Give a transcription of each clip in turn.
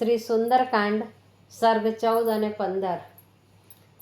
શ્રી સુંદરકાંડ, સર્ગ ચૌદ અને પંદર.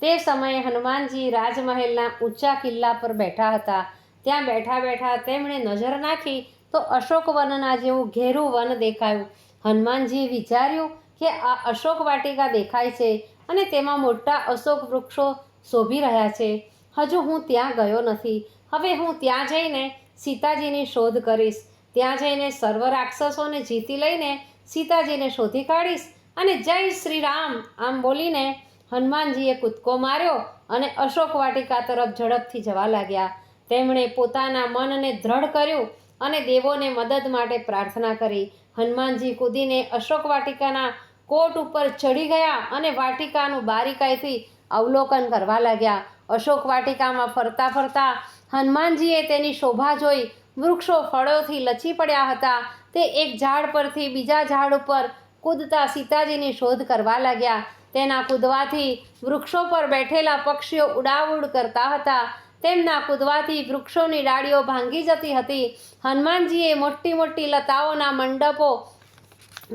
તે સમયે હનુમાનજી રાજમહેલના ઊંચા કિલ્લા પર બેઠા હતા. ત્યાં બેઠા બેઠા તેમણે નજર નાખી તો અશોક વનના જેવું ઘેરું વન દેખાયું. હનુમાનજીએ વિચાર્યું કે આ અશોક વાટિકા દેખાય છે અને તેમાં મોટા અશોક વૃક્ષો શોભી રહ્યા છે. હજુ હું ત્યાં ગયો નથી. હવે હું ત્યાં જઈને સીતાજીની શોધ કરીશ. ત્યાં જઈને સર્વ રાક્ષસોને જીતી લઈને સીતાજીને શોધી કાઢીશ અને જય શ્રી રામ આમ બોલીને હનુમાનજીએ કૂદકો માર્યો અને અશોક વાટિકા તરફ ઝડપથી જવા લાગ્યા. તેમણે પોતાના મનને દ્રઢ કર્યું અને દેવોને મદદ માટે પ્રાર્થના કરી. હનુમાનજી કૂદીને અશોક વાટિકાના કોટ ઉપર ચડી ગયા અને વાટિકાનું બારીકાઈથી અવલોકન કરવા લાગ્યા. અશોક વાટિકામાં ફરતા ફરતા હનુમાનજીએ તેની શોભા જોઈ વૃક્ષો ફળોથી લચી પડ્યા હતા. તે એક ઝાડ પરથી બીજા ઝાડ ઉપર કૂદતા સીતાજીની શોધ કરવા લાગ્યા. તેના કૂદવાથી વૃક્ષો પર બેઠેલા પક્ષીઓ ઉડાઉડ કરતા હતા. તેમના કૂદવાથી વૃક્ષોની ડાળીઓ ભાંગી જતી હતી. હનુમાનજીએ મોટી મોટી લતાઓના મંડપો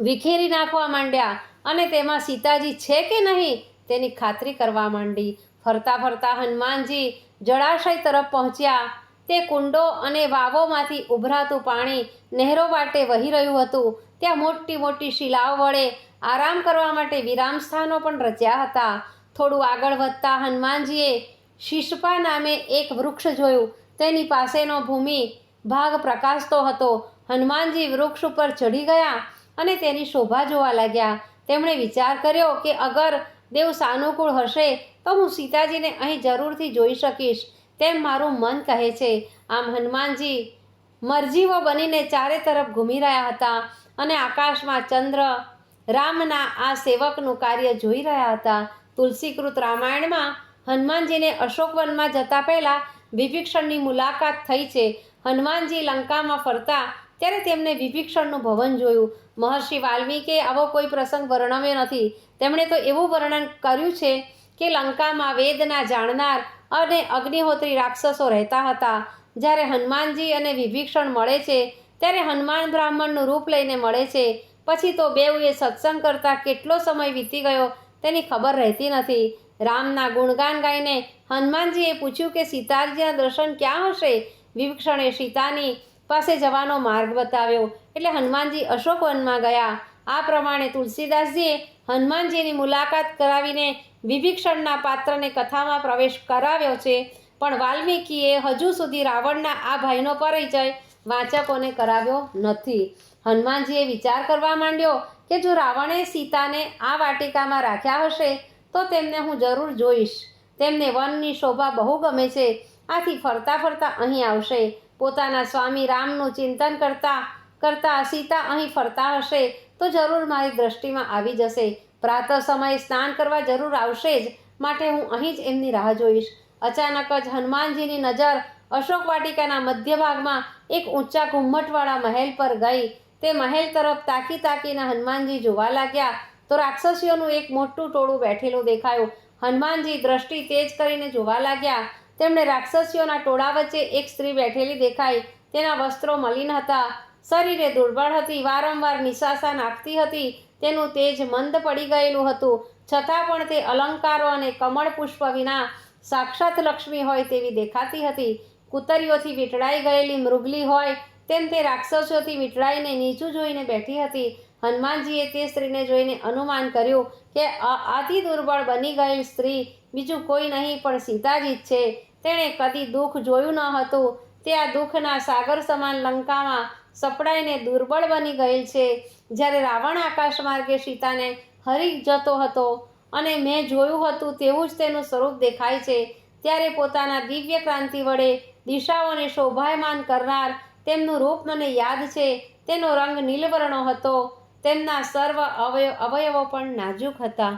વિખેરી નાખવા માંડ્યા અને તેમાં સીતાજી છે કે નહીં તેની ખાતરી કરવા માંડી. ફરતા ફરતા હનુમાનજી જળાશય તરફ પહોંચ્યા. તે કુંડો અને વાવોમાંથી ઉભરાતું પાણી નહેરો વાટે વહી રહ્યું હતું. ત્યાં મોટી મોટી શિલાઓ વડે આરામ કરવા માટે વિરામ સ્થાનો પણ રચ્યા હતા. થોડું આગળ વધતા હનુમાનજીએ શિષપા નામે એક વૃક્ષ જોયું. તેની પાસેનો ભૂમિ ભાગ પ્રકાશતો હતો. હનુમાનજી વૃક્ષ ઉપર ચડી ગયા અને તેની શોભા જોવા લાગ્યા. તેમણે વિચાર કર્યો કે અગર દેવ સાનુકૂળ હશે તો હું સીતાજીને અહીં જરૂરથી જોઈ શકીશ. તેમ મારું મન કહે છે, આમ હનુમાનજી, મરજીવો બનીને ચારે તરફ ઘૂમી રહ્યા હતા અને આકાશમાં ચંદ્ર, રામના આ સેવકનું કાર્ય જોઈ રહ્યા હતા. તુલસીકૃત રામાયણમાં હનુમાનજીને અશોકવનમાં જતા પહેલાં વિભીક્ષણની મુલાકાત થઈ છે. હનુમાનજી લંકામાં ફરતા ત્યારે તેમને વિભીક્ષણનું ભવન જોયું. મહર્ષિ વાલ્મીકે આવો કોઈ પ્રસંગ વર્ણવ્યો નથી. તેમણે તો એવું વર્ણન કર્યું છે કે લંકામાં વેદના જાણનાર અને અગ્નિહોત્રી રાક્ષસો રહેતા હતા. જ્યારે હનુમાનજી અને વિભીક્ષણ મળે છે, ત્યારે હનુમાન બ્રાહ્મણનું રૂપ લઈને મળે છે. પછી તો બેઉએ સત્સંગ કરતાં કેટલો સમય વીતી ગયો તેની ખબર રહેતી નથી. રામના ગુણગાન ગાઈને હનુમાનજીએ પૂછ્યું કે, સીતાજીના દર્શન ક્યાં હશે? વિભીક્ષણે સીતાની પાસે જવાનો માર્ગ બતાવ્યો. એટલે હનુમાનજી અશોકવનમાં ગયા. આ પ્રમાણે તુલસીદાસજીએ હનુમાનજીની મુલાકાત કરાવીને વિભીક્ષણના પાત્રને કથામાં પ્રવેશ કરાવ્યો છે. પણ વાલ્મીકીએ હજુ સુધી રાવણના આ ભાઈનો પરિચય વાચકોને કરાવ્યો નથી. હનુમાનજીએ વિચાર કરવા માંડ્યો કે જો રાવણે સીતાને આ વાટિકામાં રાખ્યા હશે, તો તેમને હું જરૂર જોઈશ. તેમને વનની શોભા બહુ ગમે છે. આથી ફરતા ફરતા અહીં આવશે. પોતાના સ્વામી રામનું ચિંતન કરતા કરતા સીતા અહીં ફરતા હશે. તો જરૂર મારી દ્રષ્ટિમાં આવી જશે. પ્રાતઃ સમયે સ્નાન કરવા જરૂર આવશે જ, માટે હું અહીં જ એમની રાહ જોઈશ. અચાનક જ હનુમાનજીની નજર અશોક વાટિકાના મધ્ય ભાગમાં એક ઊંચા ઘુમ્મટવાળા મહેલ પર ગઈ. તે મહેલ તરફ તાકી તાકીને હનુમાનજી જોવા લાગ્યા. તો રાક્ષસીઓનું એક મોટું ટોળું બેઠેલું દેખાયું. હનુમાનજી દ્રષ્ટિ તેજ કરીને જોવા લાગ્યા. તેમણે રાક્ષસીઓના ટોળા વચ્ચે એક સ્ત્રી બેઠેલી દેખાઈ. તેના વસ્ત્રો મલિન હતા. શરીરે દુર્બળ હતી, વારંવાર નિશાસા નાખતી હતી, તેનું તેજ મંદ પડી ગયેલું હતું. છતાં પણ તે અલંકારો અને કમળ પુષ્પ વિના સાક્ષાત લક્ષ્મી હોય તેવી દેખાતી હતી. કુતરીઓથી વીંટળાઈ ગયેલી મૃગલી હોય તેમ તે રાક્ષસોથી વીંટળાઈને નીચું જોઈને બેઠી હતી. હનુમાનજીએ તે સ્ત્રીને જોઈને અનુમાન કર્યું કે આથી દુર્બળ બની ગયેલ સ્ત્રી બીજું કોઈ નહીં, પણ સીતાજી જ છે. તેણે કદી દુઃખ જોયું ન હતું. તે આ દુઃખના સાગર સમાન લંકામાં સપડાઈને દુર્બળ બની ગયેલ છે. જ્યારે રાવણ આકાશ માર્ગે સીતાને હરી જતો હતો અને મેં જોયું હતું તેવું જ તેનું સ્વરૂપ દેખાય છે, ત્યારે પોતાના દિવ્ય ક્રાંતિ વડે દિશાઓને શોભાયમાન કરનાર તેમનું રૂપ મને યાદ છે. તેનો રંગ નીલવર્ણો હતો. તેમના સર્વ અવયવ અવયવો પણ નાજુક હતા.